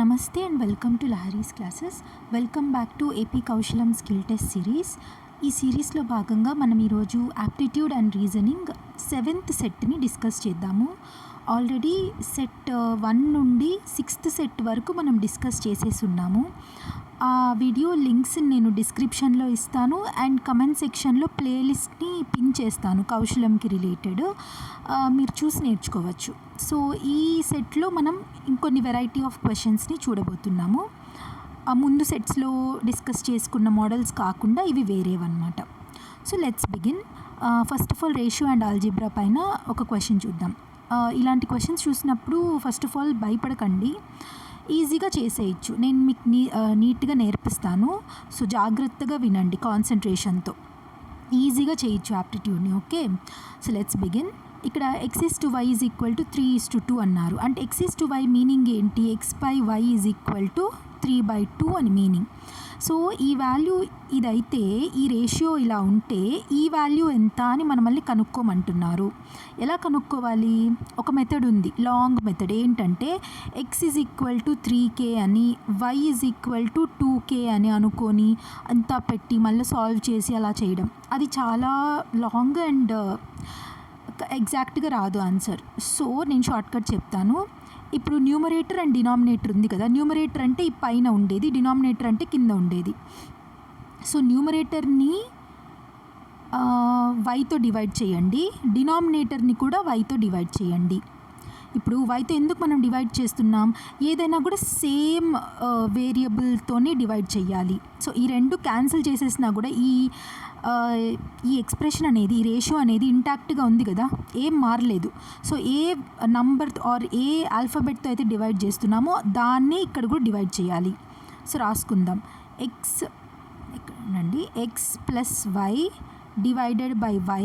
నమస్తే and welcome to Lahari's classes. Welcome back to AP కౌశలం skill test series. ఈ సిరీస్లో భాగంగా మనం ఈరోజు యాప్టిట్యూడ్ అండ్ రీజనింగ్ సెవెంత్ సెట్ని డిస్కస్ చేద్దాము. ఆల్రెడీ సెట్ uh, వన్ నుండి సిక్స్త్ సెట్ వరకు మనం డిస్కస్ చేసేసి ఉన్నాము ఆ వీడియో లింక్స్ నేను డిస్క్రిప్షన్లో ఇస్తాను అండ్ కమెంట్ సెక్షన్లో ప్లేలిస్ట్ని పిన్ చేస్తాను కౌశలంకి రిలేటెడ్. మీరు చూసి నేర్చుకోవచ్చు. సో ఈ సెట్లో మనం ఇంకొన్ని వెరైటీ ఆఫ్ క్వశ్చన్స్ని చూడబోతున్నాము. ముందు సెట్స్లో డిస్కస్ చేసుకున్న మోడల్స్ కాకుండా ఇవి వేరేవన్నమాట. So let's begin. First of all ratio and algebra పైన ఒక క్వశ్చన్ చూద్దాం. ఇలాంటి క్వశ్చన్స్ చూసినప్పుడు ఫస్ట్ ఆఫ్ ఆల్ భయపడకండి. ఈజీగా చేసేయచ్చు. నేను మీకు నీ నీట్గా నేర్పిస్తాను. సో జాగ్రత్తగా వినండి కాన్సన్ట్రేషన్తో. ఈజీగా చేయొచ్చు యాప్టిట్యూడ్ని ఓకే? So let's begin. ఇక్కడ x is to y is equal to three is to two అన్నారు. అంటే x is to y meaning ఏంటి? X pi y is equal to three by two అని మీనింగ్ సో ఈ value ఇదైతే ఈ ratio ఇలా ఉంటే ఈ వాల్యూ ఎంత అని మనం మళ్ళీ కనుక్కోమంటున్నారు. ఎలా కనుక్కోవాలి? ఒక మెథడ్ ఉంది లాంగ్ మెథడ్ ఏంటంటే x is equal to three k అని y is equal to two k అని అనుకొని అంతా పెట్టి మళ్ళీ సాల్వ్ చేసి అలా చేయడం. అది చాలా లాంగ్ అండ్ ఎగ్జాక్ట్గా రాదు ఆన్సర్ సో నేను షార్ట్కట్ చెప్తాను. ఇప్పుడు న్యూమరేటర్ అండ్ డినామినేటర్ ఉంది కదా. న్యూమరేటర్ అంటే ఈ పైన ఉండేది డినామినేటర్ అంటే కింద ఉండేది. సో న్యూమరేటర్ని వైతో డివైడ్ చేయండి. డినామినేటర్ని కూడా వైతో డివైడ్ చేయండి. ఇప్పుడు వైతో ఎందుకు మనం డివైడ్ చేస్తున్నాం? ఏదైనా కూడా సేమ్ వేరియబుల్తోనే డివైడ్ చేయాలి సో ఈ రెండు క్యాన్సిల్ చేసేసినా కూడా ఈ uh, ఈ ఎక్స్ప్రెషన్ అనేది ఈ రేషియో అనేది ఇంటాక్ట్గా ఉంది కదా? ఏం మారలేదు. So A number or A ఆల్ఫాబెట్తో అయితే డివైడ్ చేస్తున్నామో దాన్ని ఇక్కడ కూడా డివైడ్ చేయాలి సో రాసుకుందాం. ఎక్స్ ఎక్కడండి? X plus y divided by y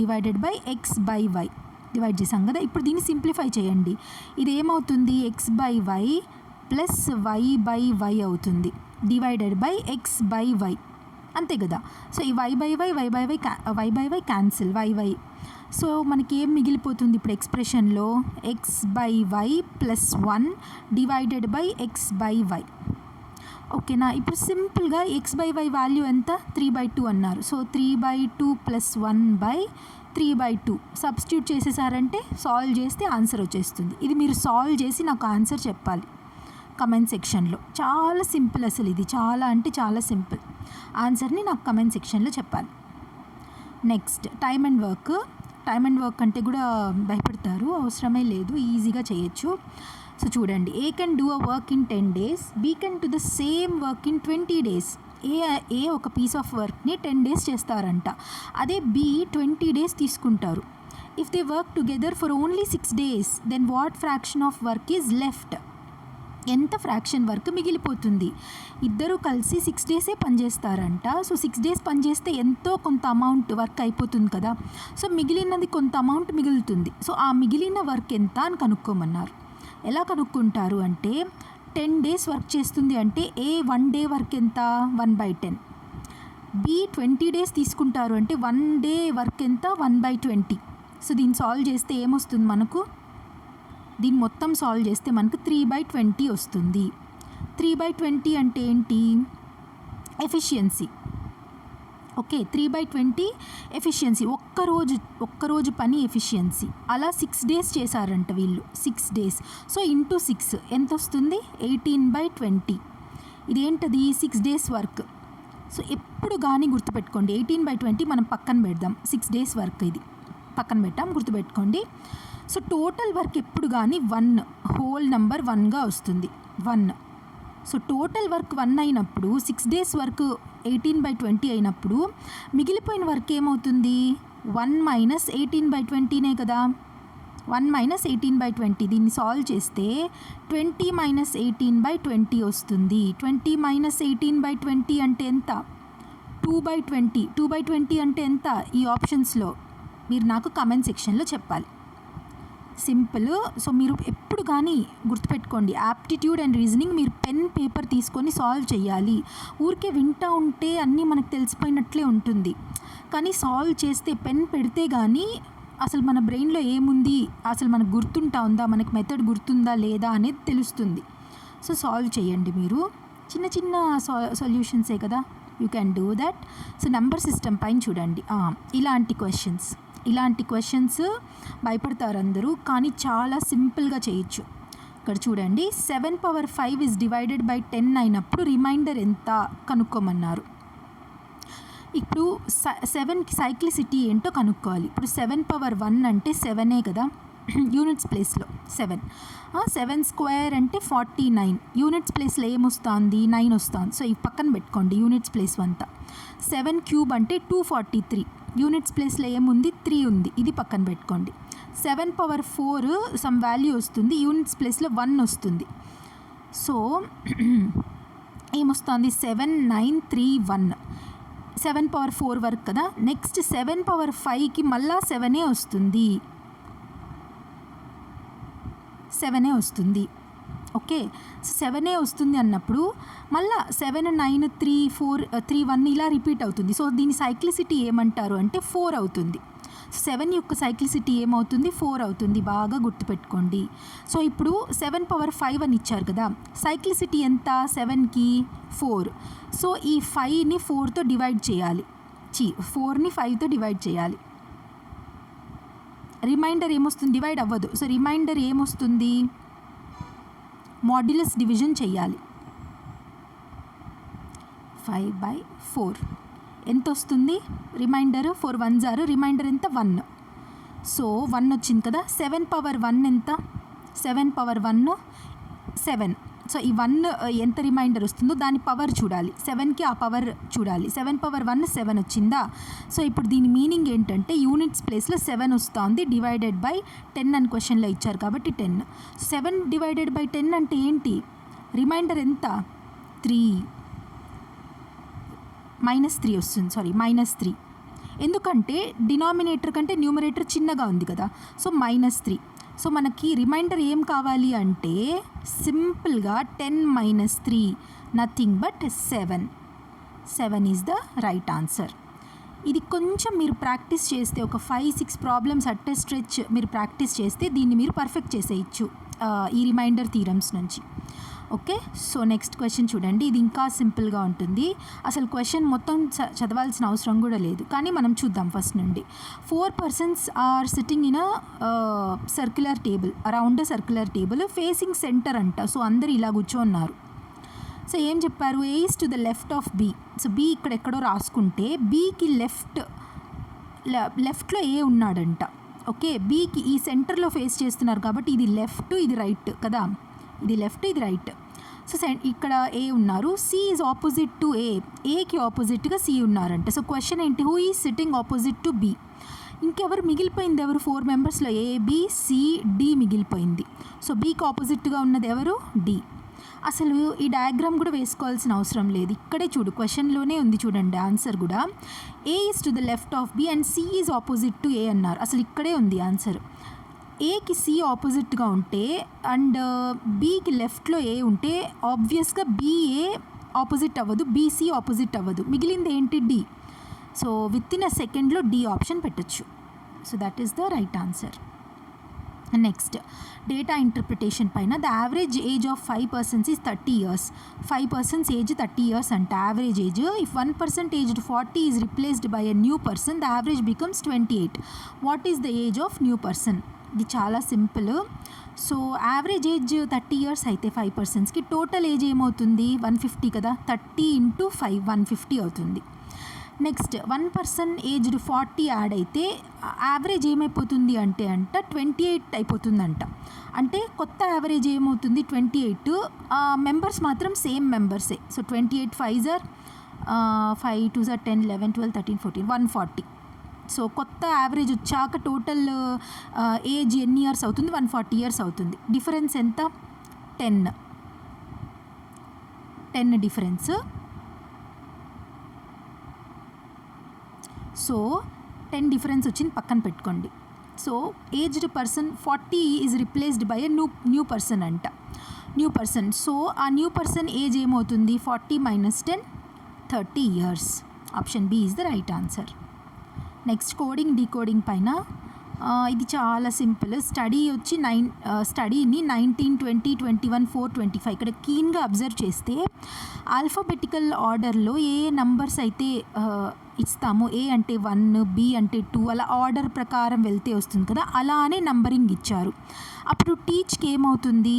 divided by x by y divide చేసాం కదా. ఇప్పుడు దీన్ని సింప్లిఫై చేయండి. ఇది ఏమవుతుంది? X by y plus y by y అవుతుంది. Divided by x by y అంతే కదా. సో ఈ y by y y by y y by y cancel y Y so మనకి ఏం మిగిలిపోతుంది ఇప్పుడు ఎక్స్ప్రెషన్లో X by Y plus one divided by X by Y ఓకేనా? ఇప్పుడు సింపుల్గా ఎక్స్ బై వై వాల్యూ ఎంత? త్రీ బై టూ అన్నారు. So three by two plus one by three by two. Substitute చేసేసారంటే solve చేస్తే ఆన్సర్ వచ్చేస్తుంది. ఇది మీరు సాల్వ్ చేసి నాకు ఆన్సర్ చెప్పాలి. కమెంట్ సెక్షన్లో. చాలా సింపుల్ అసలు ఇది. చాలా అంటే చాలా సింపుల్. ఆన్సర్ని నాకు కమెంట్ సెక్షన్లో చెప్పాలి. Next time and work. Time and work అంటే కూడా భయపడతారు. అవసరమే లేదు. ఈజీగా చేయొచ్చు. సో చూడండి. A can do a work in ten days? B can to the same work in twenty days. A A ఒక పీస్ ఆఫ్ వర్క్ని టెన్ డేస్ చేస్తారంట. అదే బి ట్వంటీ డేస్ తీసుకుంటారు. If they work together for only six days then what fraction of work is left ఎంత fraction work మిగిలిపోతుంది? ఇద్దరు కలిసి six డేసే పనిచేస్తారంట. సో సిక్స్ డేస్ పనిచేస్తే ఎంతో కొంత అమౌంట్ వర్క్ అయిపోతుంది కదా. సో మిగిలినది కొంత అమౌంట్ మిగులుతుంది. సో ఆ మిగిలిన వర్క్ ఎంత అని కనుక్కోమన్నారు. ఎలా కనుక్కుంటారు అంటే టెన్ డేస్ వర్క్ చేస్తుంది అంటే ఏ వన్ డే వర్క్ ఎంత? One by ten. B twenty days తీసుకుంటారు అంటే వన్ డే వర్క్ ఎంత? One by twenty. సో దీన్ని సాల్వ్ చేస్తే ఏమొస్తుంది మనకు? దీన్ని మొత్తం సాల్వ్ చేస్తే మనకు త్రీ బై ట్వంటీ వస్తుంది. త్రీ బై ట్వంటీ అంటే ఏంటి? Efficiency. Okay three by twenty efficiency ఒక్కరోజు ఒక్కరోజు పని ఎఫిషియన్సీ అలా సిక్స్ డేస్ చేశారంట వీళ్ళు six days so into six ఎంత వస్తుంది? ఎయిటీన్ బై ట్వంటీ ఇదేంటది? సిక్స్ డేస్ వర్క్ సో ఎప్పుడు కానీ గుర్తుపెట్టుకోండి ఎయిటీన్ బై ట్వంటీ మనం పక్కన పెడదాం. సిక్స్ డేస్ వర్క్ ఇది. పక్కన పెట్టాం గుర్తుపెట్టుకోండి. సో టోటల్ వర్క్ ఎప్పుడు కానీ వన్ హోల్ నెంబర్ వన్గా వస్తుంది. One so total work one అయినప్పుడు six days work eighteen by twenty అయినప్పుడు మిగిలిపోయిన వర్క్ ఏమవుతుంది? వన్ మైనస్ ఎయిటీన్ బై ట్వంటీనే కదా. One minus eighteen by twenty దీన్ని సాల్వ్ చేస్తే twenty minus eighteen by twenty వస్తుంది. Twenty minus eighteen by twenty అంటే ఎంత? Two by twenty two by twenty అంటే ఎంత? ఈ ఆప్షన్స్లో మీరు నాకు కమెంట్ సెక్షన్లో చెప్పాలి. సింపుల్. సో మీరు ఎప్పుడు కానీ గుర్తుపెట్టుకోండి యాప్టిట్యూడ్ అండ్ రీజనింగ్ మీరు పెన్ పేపర్ తీసుకొని సాల్వ్ చేయాలి. ఊరికే వింటూ ఉంటే అన్నీ మనకు తెలిసిపోయినట్లే ఉంటుంది. కానీ సాల్వ్ చేస్తే పెన్ పెడితే కానీ అసలు మన బ్రెయిన్లో ఏముంది? అసలు మనకు గుర్తుంటా ఉందా? మనకి మెథడ్ గుర్తుందా లేదా అనేది తెలుస్తుంది. సో సాల్వ్ చేయండి మీరు. చిన్న చిన్న సొల్యూషన్సే కదా. You can do that. So number system పైన చూడండి. ఇలాంటి క్వశ్చన్స్ ఇలాంటి క్వశ్చన్స్ భయపడతారు అందరూ కానీ చాలా సింపుల్గా చేయొచ్చు. ఇక్కడ చూడండి seven power five is divided by ten అయినప్పుడు రిమైండర్ ఎంత కనుక్కోమన్నారు. ఇప్పుడు సెవెన్కి సైక్లిసిటీ ఏంటో కనుక్కోవాలి. ఇప్పుడు సెవెన్ పవర్ వన్ అంటే సెవెనే కదా యూనిట్స్ ప్లేస్లో సెవెన్ సెవెన్ స్క్వేర్ అంటే ఫార్టీ నైన్ యూనిట్స్ ప్లేస్లో ఏమొస్తుంది? నైన్ వస్తుంది. సో ఈ పక్కన పెట్టుకోండి యూనిట్స్ ప్లేస్ అంతా. సెవెన్ క్యూబ్ అంటే టూ ఫార్టీ త్రీ యూనిట్స్ ప్లేస్లో ఏముంది త్రీ ఉంది ఇది పక్కన పెట్టుకోండి. Seven power four some value వస్తుంది యూనిట్స్ ప్లేస్లో వన్ వస్తుంది. సో ఏమొస్తుంది? Seven nine three one. Seven power four వరకు కదా? నెక్స్ట్ సెవెన్ పవర్ ఫైవ్కి మళ్ళా సెవెనే వస్తుంది. సెవెనే వస్తుంది. ఓకే. సెవెనే వస్తుంది అన్నప్పుడు మళ్ళా seven nine three four three one ఇలా రిపీట్ అవుతుంది. సో దీని సైక్లిసిటీ ఏమంటారు అంటే ఫోర్ అవుతుంది. సెవెన్ యొక్క సైక్లిసిటీ ఏమవుతుంది? ఫోర్ అవుతుంది. బాగా గుర్తుపెట్టుకోండి. సో ఇప్పుడు సెవెన్ పవర్ ఫైవ్ అని ఇచ్చారు కదా. సైక్లిసిటీ ఎంత? సెవెన్కి ఫోర్. సో ఈ ఫైవ్ని ఫోర్తో డివైడ్ చేయాలి. చి ఫోర్ని ఫైవ్తో డివైడ్ చేయాలి. రిమైండర్ ఏమొస్తుంది? డివైడ్ అవ్వదు. సో రిమైండర్ ఏమొస్తుంది? మాడ్యులస్ డివిజన్ చేయాలి ఫైవ్ బై ఫోర్ ఎంత వస్తుంది రిమైండర్ ఫోర్ వన్ జారు రిమైండర్ ఎంత? వన్ సో వన్ వచ్చింది కదా? సెవెన్ పవర్ వన్ ఎంత? Seven power one seven so ఈ వన్ ఎంత రిమైండర్ వస్తుందో దాని పవర్ చూడాలి. సెవెన్కి ఆ పవర్ చూడాలి. సెవెన్ పవర్ వన్ సెవెన్ వచ్చిందా? సో ఇప్పుడు దీని మీనింగ్ ఏంటంటే యూనిట్స్ ప్లేస్లో సెవెన్ వస్తుంది డివైడెడ్ బై టెన్ అని క్వశ్చన్లో ఇచ్చారు కాబట్టి ten. Seven divided by ten అంటే ఏంటి? రిమైండర్ ఎంత? త్రీ. మైనస్ త్రీ వస్తుంది. Sorry minus three. ఎందుకంటే డినామినేటర్ కంటే న్యూమరేటర్ చిన్నగా ఉంది కదా. So minus three. సో మనకి రిమైండర్ ఏం కావాలి అంటే సింపుల్గా ten minus three nothing but seven. Seven is the right answer. ఇది కొంచెం మీరు ప్రాక్టీస్ చేస్తే ఒక ఫైవ్ సిక్స్ ప్రాబ్లమ్స్ అట్టే స్ట్రెచ్ మీరు ప్రాక్టీస్ చేస్తే దీన్ని మీరు పర్ఫెక్ట్ చేసేయచ్చు ఈ రిమైండర్ థీరమ్స్ నుంచి. ఓకే? సో నెక్స్ట్ క్వశ్చన్ చూడండి. ఇది ఇంకా సింపుల్గా ఉంటుంది. అసలు క్వశ్చన్ మొత్తం చ- చదవాల్సిన అవసరం కూడా లేదు. కానీ మనం చూద్దాం ఫస్ట్ నుండి. Four persons are sitting in a circular table around circular table facing centre అంట. సో అందరు ఇలా కూర్చోన్నారు. సో ఏం చెప్పారు? A is to the left of B so B ఇక్కడ ఎక్కడో రాసుకుంటే బీకి లెఫ్ట్ లెఫ్ట్లో ఏ ఉన్నాడంట. ఓకే? బీకి ఈ సెంటర్లో ఫేస్ చేస్తున్నారు కాబట్టి ఇది లెఫ్ట్ ఇది రైట్ కదా? ఇది లెఫ్ట్ ఇది రైట్. సో సెండ్ ఇక్కడ ఏ ఉన్నారు? C is opposite to A. ఏకి ఆపోజిట్గా సి ఉన్నారంట. సో క్వశ్చన్ ఏంటి? Who is sitting opposite to B. ఇంకెవరు మిగిలిపోయింది ఎవరు? ఫోర్ మెంబర్స్లో ఏ బి సి డి మిగిలిపోయింది. సో బీకి ఆపోజిట్గా ఉన్నది ఎవరు? డి. అసలు ఈ డయాగ్రామ్ కూడా వేసుకోవాల్సిన అవసరం లేదు. ఇక్కడే చూడు క్వశ్చన్లోనే ఉంది చూడండి ఆన్సర్ కూడా. A is to the left of B and C is opposite to A అన్నారు. అసలు ఇక్కడే ఉంది ఆన్సర్. ఏకి సి ఆపోజిట్గా ఉంటే అండ్ బీకి లెఫ్ట్లో ఏ ఉంటే ఆబ్వియస్గా బీఏ ఆపోజిట్ అవ్వదు బీసీ ఆపోజిట్ అవ్వదు. మిగిలింది ఏంటి? D. So with in a సెకండ్లో డి ఆప్షన్ పెట్టచ్చు. So that is the right answer next data interpretation పైన the average age of five persons is thirty years five persons age thirty years అంట. Average age if one percent aged forty is replaced by a new person the average becomes twenty eight what is the age of new person ఇది చాలా simple. So average age thirty years అయితే five పర్సన్స్కి total age ఏమవుతుంది? One fifty కదా? Thirty into five one fifty అవుతుంది. Next one person aged forty add అయితే average ఏమైపోతుంది అంటే అంట ట్వంటీ ఎయిట్ అయిపోతుందంట. అంటే కొత్త యావరేజ్ ఏమవుతుంది? ట్వంటీ ఎయిట్ మెంబర్స్ మాత్రం సేమ్ మెంబర్సే సో ట్వంటీ ఎయిట్ ఫైవ్ జర్ five two జర్ ten eleven twelve thirteen fourteen one forty so కొత్త యావరేజ్ వచ్చాక టోటల్ ఏజ్ ఎన్ని ఇయర్స్ అవుతుంది? వన్ ఫార్టీ ఇయర్స్ అవుతుంది. డిఫరెన్స్ ఎంత? Ten. Ten difference. So ten difference వచ్చింది పక్కన పెట్టుకోండి. So aged person forty is replaced by a new new person అంట. New person. సో ఆ న్యూ పర్సన్ ఏజ్ ఏమవుతుంది? Forty minus ten thirty years. Option B is the right answer. Next coding decoding పైన. ఇది చాలా simple. Study వచ్చి nine స్టడీని nineteen twenty twenty one four twenty five ఇక్కడ కీన్గా observe చేస్తే alphabetical ఆర్డర్లో ఏ నంబర్స్ అయితే ఇస్తాము ఇస్తామో ఏ అంటే వన్ బి అంటే టూ అలా ఆర్డర్ ప్రకారం వెళ్తే వస్తుంది కదా అలానే నంబరింగ్ ఇచ్చారు. అప్పుడు టీచ్కి ఏమవుతుంది?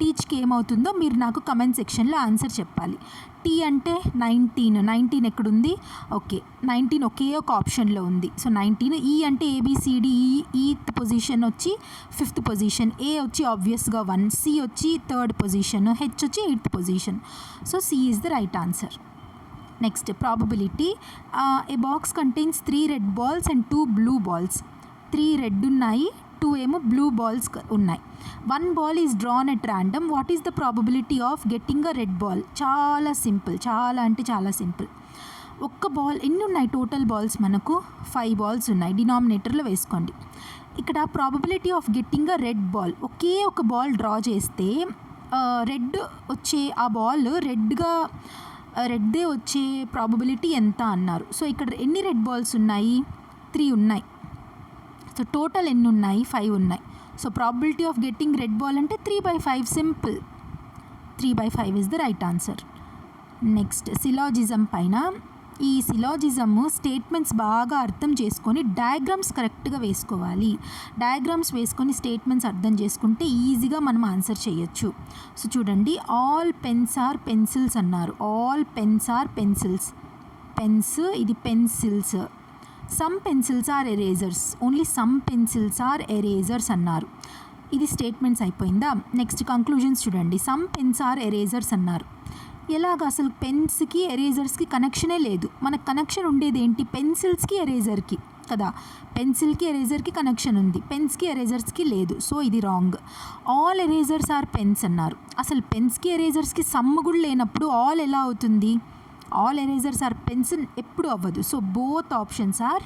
టీచ్కి ఏమవుతుందో మీరు నాకు కమెంట్ సెక్షన్లో ఆన్సర్ చెప్పాలి. టీ అంటే నైన్టీన్ నైన్టీన్ ఎక్కడుంది? ఓకే నైన్టీన్ ఒకే ఒక ఆప్షన్లో ఉంది. సో నైన్టీన్ ఈ అంటే A B C D E eth position వచ్చి ఫిఫ్త్ పొజిషన్ ఏ వచ్చి ఆబ్వియస్గా వన్ సి వచ్చి థర్డ్ పొజిషన్ హెచ్ వచ్చి eighth position. So C is the right answer next probability a box contains three red balls and two blue balls three red ఉన్నాయి two ఏమో blue balls ఉన్నాయి. One ball is drawn at random. What is the probability of getting a red ball? చాలా simple. చాలా అంటే చాలా simple. ఒక్క ball ఎన్ని ఉన్నాయి? టోటల్ బాల్స్ మనకు ఫైవ్ బాల్స్ ఉన్నాయి. డినామినేటర్లో వేసుకోండి. ఇక్కడ probability of getting a red ball. ఒకే ఒక బాల్ డ్రా చేస్తే రెడ్ వచ్చే ఆ బాల్ రెడ్గా రెడ్దే వచ్చే ప్రాబబిలిటీ ఎంత అన్నారు. సో ఇక్కడ ఎన్ని రెడ్ బాల్స్ ఉన్నాయి? త్రీ ఉన్నాయి. సో టోటల్ ఎన్ని ఉన్నాయి ఫైవ్ ఉన్నాయి. So probability of getting red ball అంటే three by five simple three by five is the right answer next syllogism పైన. ఈ సిలాజిజమ్ స్టేట్మెంట్స్ బాగా అర్థం చేసుకొని డయాగ్రామ్స్ కరెక్ట్గా వేసుకోవాలి. డయాగ్రామ్స్ వేసుకొని స్టేట్మెంట్స్ అర్థం చేసుకుంటే ఈజీగా మనం ఆన్సర్ చేయొచ్చు. సో చూడండి. ఆల్ పెన్స్ ఆర్ పెన్సిల్స్ అన్నారు. All pens are pencils pens ఇది pencils some pencils are erasers only some pencils are erasers అన్నారు. ఇది స్టేట్మెంట్స్ అయిపోయిందా? నెక్స్ట్ కంక్లూజన్స్ చూడండి. సమ్ పెన్స్ ఆర్ ఎరేజర్స్ అన్నారు. ఎలాగ అసలు పెన్స్కి ఎరేజర్స్కి కనెక్షనే లేదు. మనకు కనెక్షన్ ఉండేది ఏంటి? పెన్సిల్స్కి ఎరేజర్కి కదా? పెన్సిల్కి ఎరేజర్కి కనెక్షన్ ఉంది. పెన్స్కి ఎరేజర్స్కి లేదు. సో ఇది wrong all erasers are pens అన్నారు. అసలు పెన్స్కి ఎరేజర్స్కి సమ్ కూడా లేనప్పుడు ఆల్ ఎలా అవుతుంది? ఆల్ ఎరేజర్స్ ఆర్ పెన్సిల్ ఎప్పుడు అవ్వదు. So both options are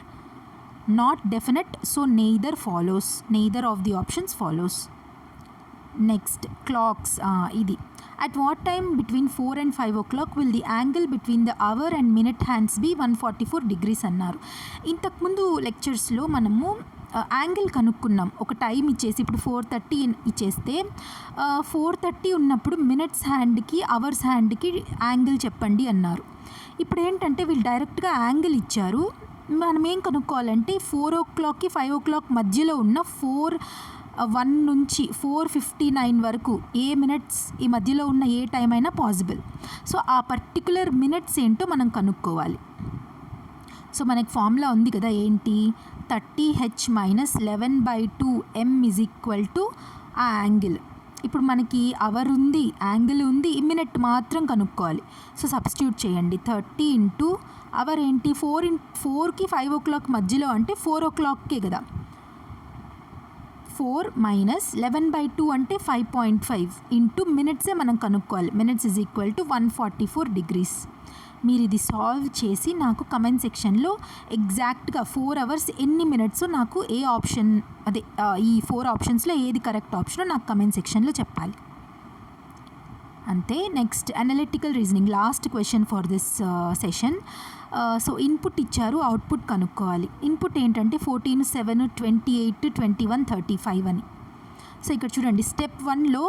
not definite so neither follows neither of the options follows next clocks ఇది. At what time between four and five o'clock will the angle between the hour and minute hands be one forty four degrees అన్నారు ఇంతకుముందు లెక్చర్స్లో మనము angle కనుక్కున్నాం. ఒక time ఇచ్చేసి ఇప్పుడు four thirty ఇచ్చేస్తే four thirty ఉన్నప్పుడు మినిట్స్ హ్యాండ్కి అవర్స్ హ్యాండ్కి యాంగిల్ చెప్పండి అన్నారు. ఇప్పుడు ఏంటంటే వీళ్ళు డైరెక్ట్గా యాంగిల్ ఇచ్చారు. మనం ఏం కనుక్కోవాలంటే ఫోర్ ఓ క్లాక్కి ఫైవ్ ఓ క్లాక్ మధ్యలో ఉన్న ఫోర్ వన్ నుంచి ఫోర్ ఫిఫ్టీ నైన్ వరకు ఏ మినిట్స్ ఈ మధ్యలో ఉన్న ఏ టైం అయినా పాసిబుల్. సో ఆ పర్టికులర్ మినిట్స్ ఏంటో మనం కనుక్కోవాలి. సో మనకి ఫార్ములా ఉంది కదా ఏంటి? Thirty H minus eleven by two M is equal to ఆ యాంగిల్ ఇప్పుడు మనకి అవర్ ఉంది యాంగిల్ ఉంది మినిట్ మాత్రం కనుక్కోవాలి. సో సబ్స్టిట్యూట్ చేయండి. థర్టీ ఇంటూ అవర్ ఏంటి? ఫోర్ ఇన్ ఫోర్కి ఫైవ్ ఓ క్లాక్ మధ్యలో అంటే ఫోర్ ఓ క్లాక్కే కదా. Four minus eleven by two అంటే ఫైవ్ పాయింట్ ఫైవ్ ఇంటూ మినిట్సే మనం కనుక్కోవాలి. Minutes is equal to one forty four degrees మీరు ఇది సాల్వ్ చేసి నాకు కమెంట్ సెక్షన్లో ఎగ్జాక్ట్గా ఫోర్ అవర్స్ ఎన్ని మినిట్స్ నాకు ఏ ఆప్షన్ అదే ఈ ఫోర్ ఆప్షన్స్లో ఏది కరెక్ట్ ఆప్షనో నాకు కమెంట్ సెక్షన్లో చెప్పాలి. అంతే next analytical reasoning last question for this session so input ఇచ్చారు అవుట్పుట్ కనుక్కోవాలి. ఇన్పుట్ ఏంటంటే fourteen seven twenty eight twenty one thirty five అని. సో ఇక్కడ చూడండి స్టెప్ వన్లో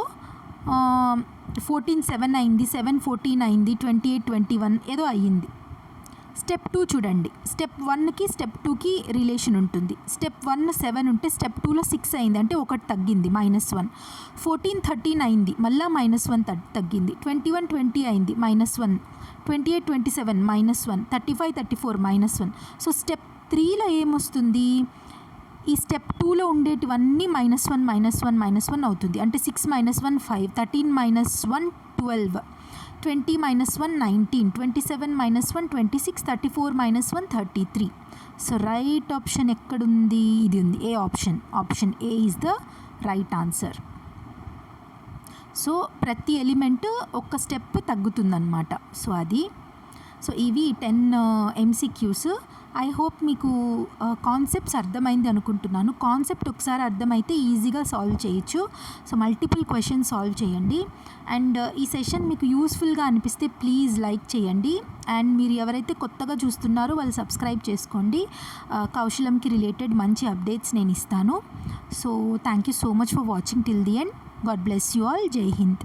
ఫోర్టీన్ సెవెన్ అయింది సెవెన్ ఫోర్టీన్ అయింది ట్వంటీ ఎయిట్ ట్వంటీ వన్ ఏదో అయ్యింది. స్టెప్ టూ చూడండి. స్టెప్ వన్కి స్టెప్ టూకి రిలేషన్ ఉంటుంది. స్టెప్ వన్ సెవెన్ ఉంటే స్టెప్ టూలో సిక్స్ అయింది. అంటే ఒకటి తగ్గింది మైనస్ వన్ ఫోర్టీన్ థర్టీన్ అయింది మళ్ళీ మైనస్ వన్ తగ్గింది. ట్వంటీ వన్ ట్వంటీ అయింది minus one twenty eight twenty seven minus one thirty five thirty four minus one so step త్రీలో ఏమొస్తుంది? ఈ స్టెప్ టూలో ఉండేటివన్నీ minus one minus one minus one అవుతుంది. అంటే six minus one five thirteen minus one twelve twenty minus one nineteen twenty seven minus one twenty six thirty four minus one thirty three so right option ఎక్కడుంది? ఇది ఉంది. A option option A is the right answer so ప్రతి element ఒక్క step తగ్గుతుందన్నమాట. So అది. So ఇవి ten MCQs I hope మీకు uh, concepts అర్థమైంది అనుకుంటున్నాను. కాన్సెప్ట్ ఒకసారి అర్థమైతే ఈజీగా సాల్వ్ చేయొచ్చు. సో మల్టిపుల్ క్వశ్చన్స్ సాల్వ్ చేయండి. అండ్ uh, ఈ సెషన్ మీకు యూస్ఫుల్గా అనిపిస్తే ప్లీజ్ లైక్ చేయండి. అండ్ మీరు ఎవరైతే కొత్తగా చూస్తున్నారో వాళ్ళు సబ్స్క్రైబ్ చేసుకోండి. Uh, కౌశలంకి రిలేటెడ్ మంచి అప్డేట్స్ నేను ఇస్తాను. So thank you so much for watching till the end God bless you all జై హింద్